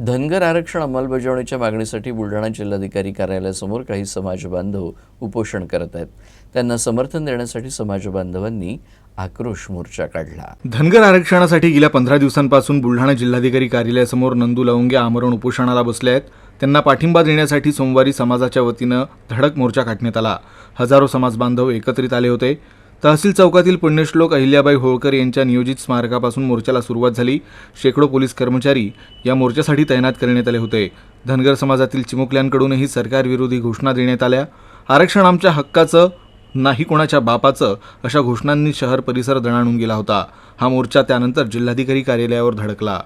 धनगर आरक्षण अंमलबजावणीच्या मागणीसाठी बुलढाणा जिल्हाधिकारी कार्यालयासमोर काही समाजबांधव उपोषण करत आहेत. त्यांना समर्थन देण्यासाठी समाजबांधवांनी आक्रोश मोर्चा काढला. धनगर आरक्षणासाठी गेल्या पंधरा दिवसांपासून बुलढाणा जिल्हाधिकारी कार्यालयासमोर नंदू लवंगे आमरण उपोषणाला बसले आहेत. त्यांना पाठिंबा देण्यासाठी सोमवारी समाजाच्या वतीनं धडक मोर्चा काढण्यात आला. हजारो समाजबांधव एकत्रित आले होते. तहसील चौकातील पुण्यश्लोक अहिल्याबाई होळकर यांच्या नियोजित स्मारकापासून मोर्चाला सुरुवात झाली. शेकडो पोलीस कर्मचारी या मोर्चासाठी तैनात करण्यात आले होते. धनगर समाजातील चिमुकल्यांकडूनही सरकारविरोधी घोषणा देण्यात आल्या. आरक्षण आमच्या हक्काचं नाही कोणाच्या बापाचं अशा घोषणांनी शहर परिसर दणाणून गेला होता. हा मोर्चा त्यानंतर जिल्हाधिकारी कार्यालयावर धडकला.